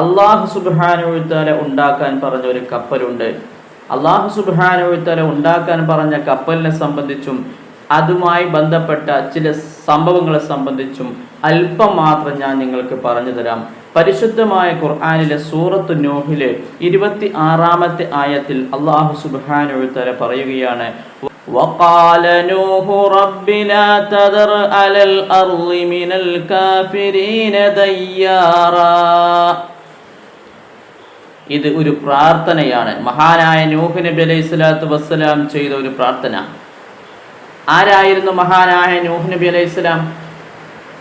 അള്ളാഹു സുബാനുത്താല ഉണ്ടാക്കാൻ പറഞ്ഞ ഒരു കപ്പലുണ്ട് അള്ളാഹു സുബാനുത്താല ഉണ്ടാക്കാൻ പറഞ്ഞ കപ്പലിനെ സംബന്ധിച്ചും അതുമായി ബന്ധപ്പെട്ട ചില സംഭവങ്ങളെ സംബന്ധിച്ചും അല്പം മാത്രം ഞാൻ നിങ്ങൾക്ക് പറഞ്ഞു തരാം പരിശുദ്ധമായ ഖുർആാനിലെ സൂറത്ത് നൂഹിലെ ഇരുപത്തി ആറാമത്തെ ആയത്തിൽ അള്ളാഹു സുബാനുത്താല പറയുകയാണ് وقال نوح رب لا تذر على الأرض من الكافرين ديارا ഇത് ഒരു പ്രാർത്ഥനയാണ്. മഹാനായ നൂഹ് നബി അലൈഹി സ്വലാത്തു വസ്സലാം ചെയ്ത ഒരു പ്രാർത്ഥന. ആരായിരുന്നു മഹാനായ നൂഹ് നബി അലൈഹി സ്വലാം?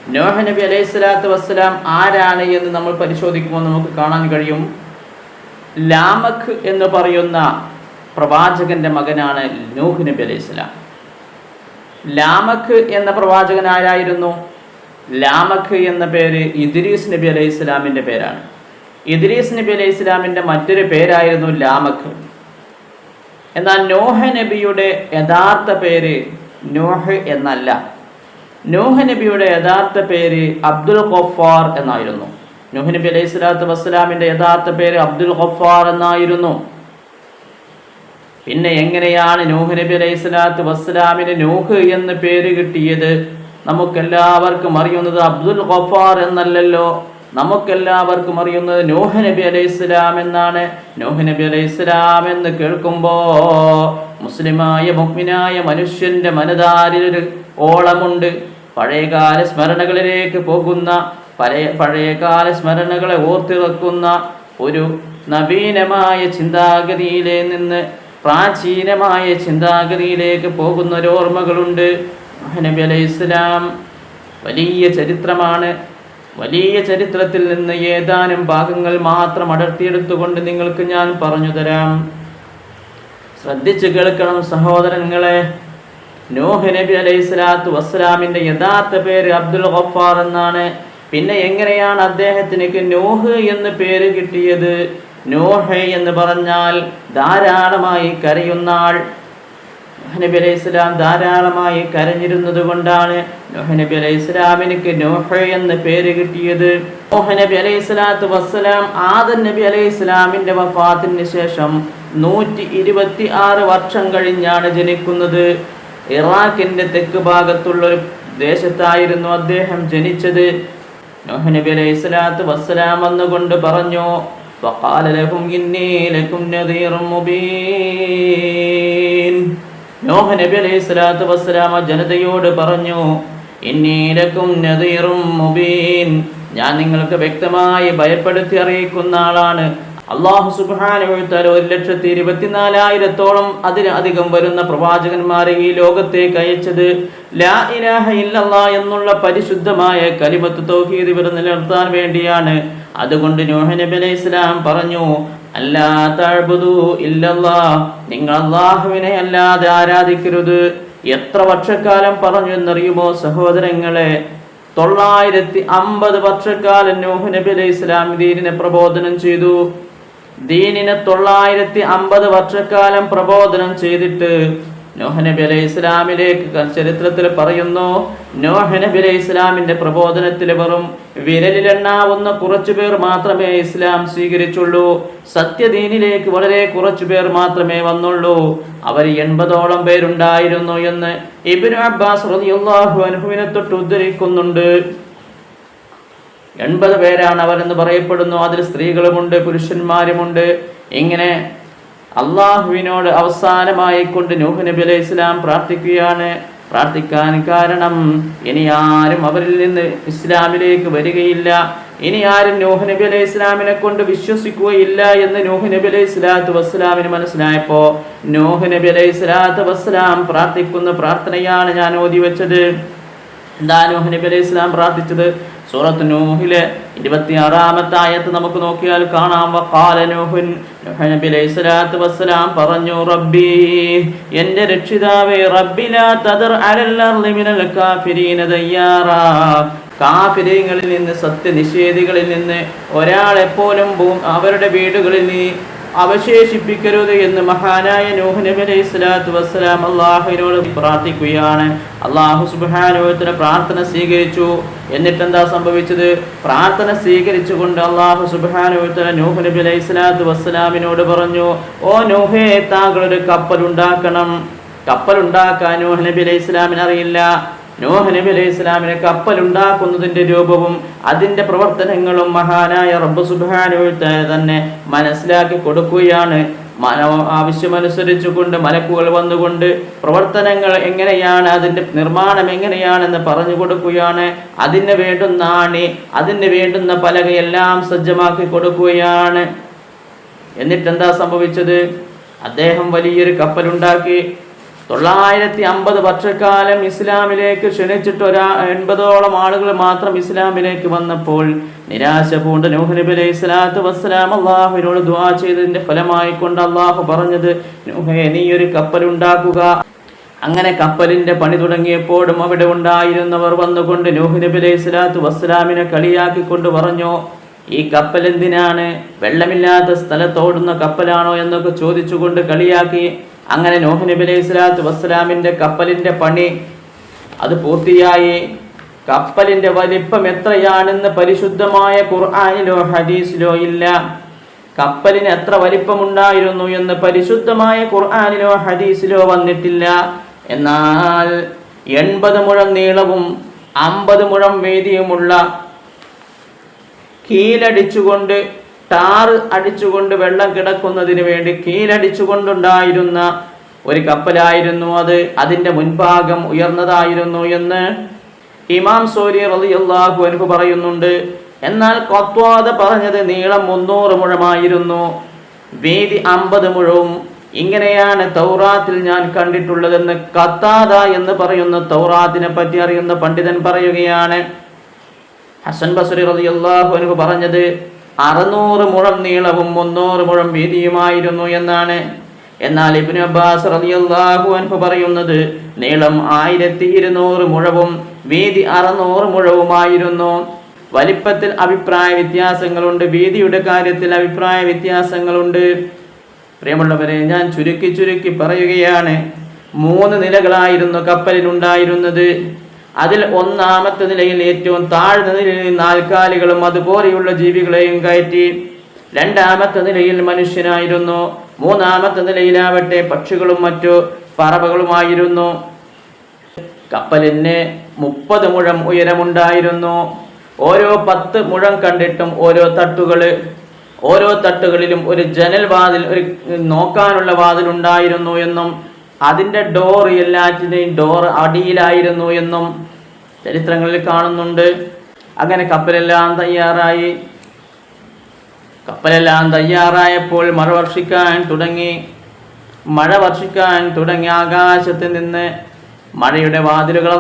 നോഹ് നബി അലൈഹി സ്വലാത്തു വസ്സലാം ആരാണ് എന്ന് നമ്മൾ പരിശോധിക്കുമ്പോൾ നമുക്ക് കാണാൻ കഴിയും. ലാമഖ് എന്ന് പറയുന്ന പ്രവാചകന്റെ മകനാണ് നൂഹ് നബി അലൈഹി സ്വലാം. ലാമഖ് എന്ന പ്രവാചകൻ ആരായിരുന്നു? ലാമഖ് എന്ന പേര് ഇദ്രീസ് നബി അലൈഹി സ്വലാമിന്റെ പേരാണ്. ഇദ്രീസ് നബി അലൈഹി ഇസ്ലാമിന്റെ മറ്റൊരു പേരായിരുന്നു ലാമക്ക്. എന്നാൽ നോഹ നബിയുടെ യഥാർത്ഥ പേര് നോഹ് എന്നല്ല. നോഹ നബിയുടെ യഥാർത്ഥ പേര് അബ്ദുൽ ഖഫാർ എന്നായിരുന്നു. നോഹ് നബി അലൈഹി സ്വലാത്തു വസ്സലാമിന്റെ യഥാർത്ഥ പേര് അബ്ദുൽ ഖഫാർ എന്നായിരുന്നു. പിന്നെ എങ്ങനെയാണ് നൂഹ് നബി അലൈഹി സ്വലാത്തു വസ്സലാമിന് നൂഹ് എന്ന് പേര് കിട്ടിയത്? നമുക്കെല്ലാവർക്കും അറിയുന്നത് അബ്ദുൽ ഖഫാർ എന്നല്ലല്ലോ. നമുക്കെല്ലാവർക്കും അറിയുന്നത് നോഹ് നബി അലൈഹി ഇസ്ലാം എന്നാണ്. നോഹ് നബി അലൈഹി ഇസ്ലാം എന്ന് കേൾക്കുമ്പോ മുസ്ലിമായ മുഗ്മിനായ മനുഷ്യന്റെ മനതാരിലൊരു ഓളമുണ്ട്. പഴയകാല സ്മരണകളിലേക്ക് പോകുന്ന പഴയ പഴയകാല സ്മരണകളെ ഓർത്തിറക്കുന്ന ഒരു നവീനമായ ചിന്താഗതിയിലെ നിന്ന് പ്രാചീനമായ ചിന്താഗതിയിലേക്ക് പോകുന്ന ഒരു ഓർമ്മകളുണ്ട്. നബി അലൈഹി ഇസ്ലാം വലിയ ചരിത്രമാണ്. വലിയ ചരിത്രത്തിൽ നിന്ന് ഏതാനും ഭാഗങ്ങൾ മാത്രം അടർത്തിയെടുത്തുകൊണ്ട് നിങ്ങൾക്ക് ഞാൻ പറഞ്ഞു തരാം. ശ്രദ്ധിച്ചു കേൾക്കണം സഹോദരങ്ങളെ. നോഹ് നബി അലൈഹി സ്വലാത്തു വസ്സലാമിന്റെ യഥാർത്ഥ പേര് അബ്ദുൽ ഗഫാർ എന്നാണ്. പിന്നെ എങ്ങനെയാണ് അദ്ദേഹത്തിന് നോഹ് എന്ന് പേര് കിട്ടിയത്? നോഹ് എന്ന് പറഞ്ഞാൽ ധാരാളമായി കരയുന്ന ആൾ നബി അലൈഹി ഇസ്ലാം ധാരാളമായി കരഞ്ഞിരുന്നത് കൊണ്ടാണ് നബി അലൈഹി ഇസ്ലാമിനിക്ക് നോഹ എന്ന് പേര് കിട്ടിയത് നോഹ നബി അലൈഹി സ്വലാത്തു വസ്സലാം ആദൻ നബി അലൈഹി ഇസ്ലാമിന്റെ വഫാത്തിന് ശേഷം നൂറ്റി ഇരുപത്തി ആറ് വർഷം കഴിഞ്ഞാണ് ജനിക്കുന്നത് ഇറാഖിന്റെ തെക്ക് ഭാഗത്തുള്ള ഒരു ദേശത്തായിരുന്നു അദ്ദേഹം ജനിച്ചത് നോഹ നബി അലൈഹി സ്വലാത്തു വസ്സലാം വന്നുകൊണ്ട് പറഞ്ഞു فقال لهم إني لكم نذير مبين നോഹ നബി അലൈഹി സ്വലാത്തു വസ്സലാമ ജനതയോട് പറഞ്ഞു ഇന്നീലക്കും നദീറും മുബീൻ. ഞാൻ നിങ്ങൾക്ക് വ്യക്തമായി ഭയപ്പെടുത്തി അറിയിക്കുന്ന ആളാണ്. അള്ളാഹു സുബാന ഒരു ലക്ഷത്തി ഇരുപത്തിനാലായിരത്തോളം അതിന് അധികം വരുന്ന പ്രവാചകന്മാരെ ഈ ലോകത്തേക്ക് അയച്ചത്. ലാ ഇലാഹ എന്നുള്ള പരിശുദ്ധമായ കലിമത്ത് തൗഹീദ് ഇവർ നിലനിർത്താൻ വേണ്ടിയാണ്. അതുകൊണ്ട് നോഹ നബി അലൈഹി ഇസ്ലാം പറഞ്ഞു നിങ്ങൾ അള്ളാഹുവിനെ അല്ലാതെ ആരാധിക്കരുത്. എത്ര വർഷക്കാലം പറഞ്ഞു എന്നറിയുമോ സഹോദരങ്ങളെ? തൊള്ളായിരത്തി അമ്പത് വർഷക്കാലം നൂഹ് നബി അലൈഹി ഇസ്ലാം ദീനിനെ പ്രബോധനം ചെയ്തു. ദീനിനെ തൊള്ളായിരത്തി അമ്പത് വർഷക്കാലം പ്രബോധനം ചെയ്തിട്ട് നോഹ നബി അലൈഹി ഇസ്ലാമിലേക്ക് ചരിത്രത്തിൽ പറയുന്നു നോഹ നബി അലൈഹി ഇസ്ലാമിന്റെ പ്രബോധനത്തിൽ വെറും വിരലിലെണ്ണാവുന്ന കുറച്ചു പേർ മാത്രമേ ഇസ്ലാം സ്വീകരിച്ചുള്ളൂ. സത്യദീനിലേക്ക് വളരെ കുറച്ചു പേർ മാത്രമേ വന്നുള്ളൂ. അവർ എൺപതോളം പേരുണ്ടായിരുന്നു എന്ന് ഇബിനു അബ്ബാസ് റളിയല്ലാഹു അൻഹുവിനെ തൊട്ട് ഉദ്ധരിക്കുന്നുണ്ട്. എൺപത് പേരാണ് അവരെന്ന് പറയപ്പെടുന്നു. അതിൽ സ്ത്രീകളുമുണ്ട് പുരുഷന്മാരുമുണ്ട്. ഇങ്ങനെ അള്ളാഹുവിനോട് അവസാനമായി കൊണ്ട് നൂഹ് നബി അലൈഹി ഇസ്ലാം പ്രാർത്ഥിക്കുകയാണ്. പ്രാർത്ഥിക്കാൻ കാരണം ഇനി ആരും അവരിൽ നിന്ന് ഇസ്ലാമിലേക്ക് വരികയില്ല. ഇനി ആരും നൂഹ് നബി അലൈഹി ഇസ്ലാമിനെ കൊണ്ട് വിശ്വസിക്കുകയില്ല എന്ന് നൂഹ് നബി അലൈഹി സ്വലാത്തു വസ്സലാമിന് മനസ്സിലായപ്പോ നൂഹ് നബി അലൈഹി സ്വലാത്തു വസ്സലാം പ്രാർത്ഥിക്കുന്ന പ്രാർത്ഥനയാണ് ഞാൻ ഓതി വെച്ചത് എന്താ നൂഹ് നബി അലൈഹി ഇസ്ലാം പ്രാർത്ഥിച്ചത്? സൂറത്ത് നൂഹിലെ ഇരുപത്തിയാറാമത്തെ ആയത്ത് നമുക്ക് നോക്കിയാൽ കാണാം. വഖാല നൂഹുൻ നൂഹ് നബി അലൈഹി സ്വലാത്തു വസ്സലാം പറഞ്ഞു റബ്ബി എന്റെ രക്ഷിതാവേ റബ്ബിലാ തദർ അലൽ കാഫിരീന നിന്ന് സത്യനിഷേധികളിൽ നിന്ന് ഒരാളെപ്പോലും അവരുടെ വീടുകളിൽ നീ അവശേഷിപ്പിക്കരുത് എന്ന് മഹാനായ നൂഹ് നബി അലൈഹി സ്വലാത്തു വസ്സലാം അള്ളാഹുവിനോട് പ്രാർത്ഥിക്കുകയാണ്. അള്ളാഹു സുബ്ഹാനഹുവതആല പ്രാർത്ഥന സ്വീകരിച്ചു. എന്നിട്ട് എന്താ സംഭവിച്ചത്? പ്രാർത്ഥന സ്വീകരിച്ചുകൊണ്ട് അള്ളാഹു സുബാനുത്തല നൂഹ് നബി അലൈഹി സ്വലാത്തു വസ്സലാമിനോട് പറഞ്ഞു ഓ നോഹേ താങ്കളൊരു കപ്പൽ ഉണ്ടാക്കാൻ നൂഹ് നബി അലൈഹി ഇസ്ലാമിന് അറിയില്ല. നൂഹ് നബി അലൈഹി ഇസ്ലാമിനെ കപ്പൽ ഉണ്ടാക്കുന്നതിന്റെ രൂപവും അതിന്റെ പ്രവർത്തനങ്ങളും മഹാനായ റബ്ബ് സുബാനുത്തല തന്നെ മനസ്സിലാക്കി കൊടുക്കുകയാണ്. ആവശ്യമനുസരിച്ചുകൊണ്ട് മലക്കുകൾ വന്നുകൊണ്ട് പ്രവർത്തനങ്ങൾ എങ്ങനെയാണ് അതിന്റെ നിർമ്മാണം എങ്ങനെയാണെന്ന് പറഞ്ഞു കൊടുക്കുകയാണ്. അതിന് വേണ്ടുന്ന ആണി അതിന് വേണ്ടുന്ന പലകയെല്ലാം സജ്ജമാക്കി കൊടുക്കുകയാണ്. എന്നിട്ട് എന്താ സംഭവിച്ചത്? അദ്ദേഹം വലിയൊരു കപ്പലുണ്ടാക്കി. തൊള്ളായിരത്തി അമ്പത് വർഷക്കാലം ഇസ്ലാമിലേക്ക് ക്ഷണിച്ചിട്ട് ഒരാ എൺപതോളം ആളുകൾ മാത്രം ഇസ്ലാമിലേക്ക് വന്നപ്പോൾ നിരാശ പൂണ്ട് നൂഹ് നബി അലൈഹി സ്വലാത്തു വസ്സലാം അള്ളാഹുവിനോട് ദുആ ചെയ്തതിന്റെ ഫലമായി കൊണ്ട് അള്ളാഹു പറഞ്ഞത് നൂഹേ നീ ഒരു കപ്പൽ ഉണ്ടാക്കുക. അങ്ങനെ കപ്പലിന്റെ പണി തുടങ്ങിയപ്പോഴും അവിടെ ഉണ്ടായിരുന്നവർ വന്നുകൊണ്ട് നൂഹ് നബി അലൈഹി സ്വലാത്തു വസ്സലാമിനെ കളിയാക്കിക്കൊണ്ട് പറഞ്ഞു ഈ കപ്പൽ എന്തിനാണ്? വെള്ളമില്ലാത്ത സ്ഥലത്തോടുന്ന കപ്പലാണോ? എന്നൊക്കെ ചോദിച്ചുകൊണ്ട് കളിയാക്കി അങ്ങനെ നോഹ് നബി അലൈഹി സ്വലാത്തു വസ്സലാമിന്റെ കപ്പലിന്റെ പണി അത് പൂർത്തിയായി. കപ്പലിന്റെ വലിപ്പം എത്രയാണെന്ന് പരിശുദ്ധമായ ഖുർആാനിലോ ഹദീസിലോ ഇല്ല. കപ്പലിന് എത്ര വലിപ്പമുണ്ടായിരുന്നു എന്ന് പരിശുദ്ധമായ ഖുർആാനിലോ ഹദീസിലോ വന്നിട്ടില്ല. എന്നാൽ എൺപത് മുഴം നീളവും അമ്പത് മുഴം വീതിയുമുള്ള കീലടിച്ചുകൊണ്ട് ടാർ അടിച്ചുകൊണ്ട് വെള്ളം കിടക്കുന്നതിന് വേണ്ടി കീലടിച്ചുകൊണ്ടുണ്ടായിരുന്ന ഒരു കപ്പലായിരുന്നു അത്. അതിന്റെ മുൻഭാഗം ഉയർന്നതായിരുന്നു എന്ന് ഇമാം സൂര്യ റളിയല്ലാഹു അൻഹു പറയുന്നുണ്ട്. എന്നാൽ കൊത്വാദ പറഞ്ഞത് നീളം മുന്നൂറ് മുഴമായിരുന്നു. വീതി അമ്പത് മുഴവും. ഇങ്ങനെയാണ് തൗറാത്തിൽ ഞാൻ കണ്ടിട്ടുള്ളതെന്ന് കത്താദ എന്ന് പറയുന്ന തൗറാത്തിനെ പറ്റി അറിയുന്ന പണ്ഡിതൻ പറയുകയാണ്. ഹസൻ ബസുരി റളിയല്ലാഹു അൻഹു പറഞ്ഞത് അറുന്നൂറ് മുഴം നീളവും മുന്നൂറ് മുഴം വീതിയുമായിരുന്നു എന്നാണ്. എന്നാൽ ഇബിന് അബ്ബാസ് റളിയല്ലാഹു അൻഹു പറയുന്നത് നീളം ആയിരത്തി ഇരുന്നൂറ് മുഴവും വീതി അറുന്നൂറ് മുഴവുമായിരുന്നു. വലിപ്പത്തിൽ അഭിപ്രായ വ്യത്യാസങ്ങളുണ്ട് വീതിയുടെ കാര്യത്തിൽ അഭിപ്രായ വ്യത്യാസങ്ങളുണ്ട്. പ്രിയമുള്ളവരെ ഞാൻ ചുരുക്കി ചുരുക്കി പറയുകയാണ്. മൂന്ന് നിലകളായിരുന്നു കപ്പലിനുണ്ടായിരുന്നത്. അതിൽ ഒന്നാമത്തെ നിലയിൽ ഏറ്റവും താഴ്ന്ന നിലയിൽ നാൽക്കാലികളും അതുപോലെയുള്ള ജീവികളെയും കയറ്റി രണ്ടാമത്തെ നിലയിൽ മനുഷ്യനായിരുന്നു. മൂന്നാമത്തെ നിലയിലാവട്ടെ പക്ഷികളും മറ്റു പറവകളുമായിരുന്നു. കപ്പലിന് മുപ്പത് മുഴം ഉയരമുണ്ടായിരുന്നു. ഓരോ പത്ത് മുഴം കണ്ടിട്ടും ഓരോ തട്ടുകൾ ഓരോ തട്ടുകളിലും ഒരു ജനൽ വാതിൽ ഒരു നോക്കാനുള്ള വാതിൽ ഉണ്ടായിരുന്നു എന്നും അതിന്റെ ഡോർ എല്ലാറ്റിന്റെയും ഡോർ അടിയിലായിരുന്നു എന്നും ചരിത്രങ്ങളിൽ കാണുന്നുണ്ട്. അങ്ങനെ കപ്പലെല്ലാം തയ്യാറായി. കപ്പലെല്ലാം തയ്യാറായപ്പോൾ മഴ വർഷിക്കാൻ തുടങ്ങി. മഴ വർഷിക്കാൻ തുടങ്ങി. ആകാശത്ത് നിന്ന് മഴയുടെ വാതിലുകൾ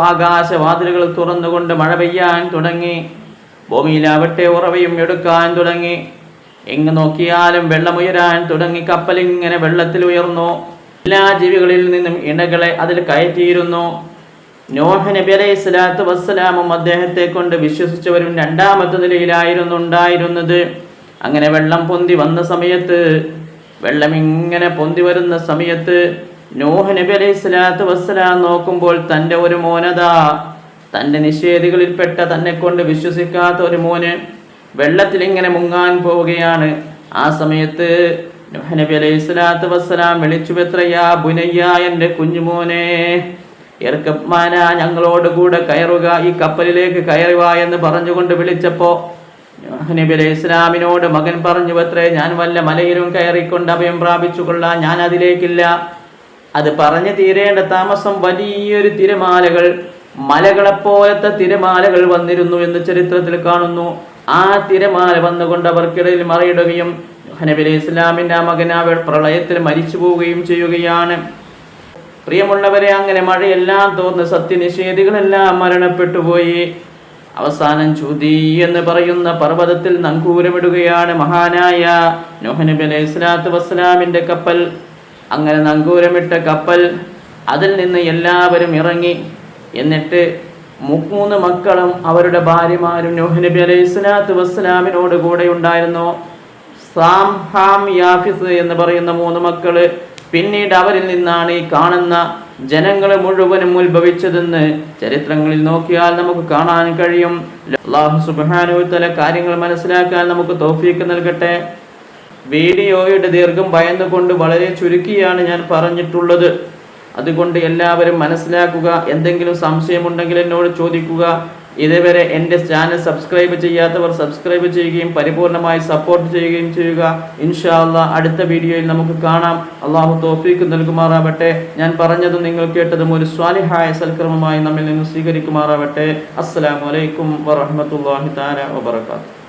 ആകാശ വാതിലുകൾ തുറന്നുകൊണ്ട് മഴ പെയ്യാൻ തുടങ്ങി. ഭൂമിയിലാവട്ടെ ഉറവയും എടുക്കാൻ തുടങ്ങി. എങ്ങ് നോക്കിയാലും വെള്ളമുയരാൻ തുടങ്ങി. കപ്പലിങ്ങനെ വെള്ളത്തിൽ ഉയർന്നു. എല്ലാ ജീവികളിൽ നിന്നും ഇണകളെ അതിൽ കയറ്റിയിരുന്നു. നോഹ നബി അലൈഹി സ്വലാത്തു വസ്സലാമും അദ്ദേഹത്തെ കൊണ്ട് വിശ്വസിച്ചവരും രണ്ടാമത്തെ നിലയിലായിരുന്നു ഉണ്ടായിരുന്നത്. അങ്ങനെ വെള്ളം പൊന്തി വന്ന സമയത്ത് വെള്ളം ഇങ്ങനെ പൊന്തി വരുന്ന സമയത്ത് നോഹ നബി അലൈഹി സ്വലാത്തു വസ്സലാം നോക്കുമ്പോൾ തന്റെ ഒരു മോനത തന്റെ നിഷേധികളിൽപ്പെട്ട തന്നെ കൊണ്ട് വിശ്വസിക്കാത്ത ഒരു മോന് വെള്ളത്തിൽ ഇങ്ങനെ മുങ്ങാൻ പോവുകയാണ്. ആ സമയത്ത് നബി അലൈഹി സ്വലാത്തു വസ്സലാം വിളിച്ചു എത്രയാ ബുനയ്യ എന്റെ കുഞ്ഞുമോനെ? ഇറക്കമാന ഞങ്ങളോട് കൂടെ കയറുക ഈ കപ്പലിലേക്ക് കയറുക എന്ന് പറഞ്ഞുകൊണ്ട് വിളിച്ചപ്പോ നൂഹ് നബി അലൈഹി ഇസ്ലാമിനോട് മകൻ പറഞ്ഞു എത്രേ ഞാൻ വല്ല മലയിലും കയറിക്കൊണ്ട് അഭയം പ്രാപിച്ചു കൊള്ളാം ഞാൻ അതിലേക്കില്ല. അത് പറഞ്ഞു തീരേണ്ട താമസം വലിയൊരു തിരമാലകൾ മലകളെപ്പോലത്തെ തിരമാലകൾ വന്നിരുന്നു എന്ന് ചരിത്രത്തിൽ കാണുന്നു. ആ തിരമാല വന്നുകൊണ്ട് അവർക്കിടയിൽ മറിയിടുകയും നബി ഇസ്ലാമിന്റെ ആ മകൻ അവൾ പ്രളയത്തിൽ മരിച്ചു പോവുകയും ചെയ്യുകയാണ്. പ്രിയമുള്ളവരെ അങ്ങനെ മഴയെല്ലാം തോന്നുന്ന സത്യനിഷേധികളെല്ലാം മരണപ്പെട്ടുപോയി അവസാനം ചുതി എന്ന് പറയുന്ന പർവതത്തിൽ നങ്കൂരമിടുകയാണ് മഹാനായ നൂഹ് നബി അലൈഹി സ്വലാത്തു വസ്സലാമിന്റെ കപ്പൽ. അങ്ങനെ നങ്കൂരമിട്ട കപ്പൽ അതിൽ നിന്ന് എല്ലാവരും ഇറങ്ങി. എന്നിട്ട് മൂന്ന് മക്കളും അവരുടെ ഭാര്യമാരും നൂഹ് നബി അലൈഹി സ്വലാത്തു വസ്സലാമിനോട് കൂടെ ഉണ്ടായിരുന്നു. സാം ഹാം യാഫിസ് എന്ന് പറയുന്ന മൂന്ന് മക്കൾ പിന്നീട് അവരിൽ നിന്നാണ് ഈ കാണുന്ന ജനങ്ങളെ മുഴുവനും ഉത്ഭവിച്ചതെന്ന് ചരിത്രങ്ങളിൽ നോക്കിയാൽ നമുക്ക് കാണാൻ കഴിയും. അള്ളാഹു സുബാനുത്തല കാര്യങ്ങൾ മനസ്സിലാക്കാൻ നമുക്ക് തോഫീക്ക് നൽകട്ടെ. വീഡിയോയുടെ ദീർഘം ഭയന്നുകൊണ്ട് വളരെ ചുരുക്കിയാണ് ഞാൻ പറഞ്ഞിട്ടുള്ളത്. അതുകൊണ്ട് എല്ലാവരും മനസ്സിലാക്കുക എന്തെങ്കിലും സംശയമുണ്ടെങ്കിൽ എന്നോട് ചോദിക്കുക. ഇതുവരെ എന്റെ ചാനൽ സബ്സ്ക്രൈബ് ചെയ്യാത്തവർ സബ്സ്ക്രൈബ് ചെയ്യുകയും പരിപൂർണമായി സപ്പോർട്ട് ചെയ്യുകയും ചെയ്യുക. ഇൻഷാല്ല അടുത്ത വീഡിയോയിൽ നമുക്ക് കാണാം. അള്ളാഹു തോഫീക്ക് നൽകുമാറാവട്ടെ. ഞാൻ പറഞ്ഞതും നിങ്ങൾ കേട്ടതും ഒരു സ്വാലിഹായ സൽക്രമമായി നമ്മിൽ നിന്ന് സ്വീകരിക്കുമാറാവട്ടെ. അസ്സലാമു അലൈക്കും വറഹ്മത്തുള്ളാഹി തആല വബറകാതുഹു.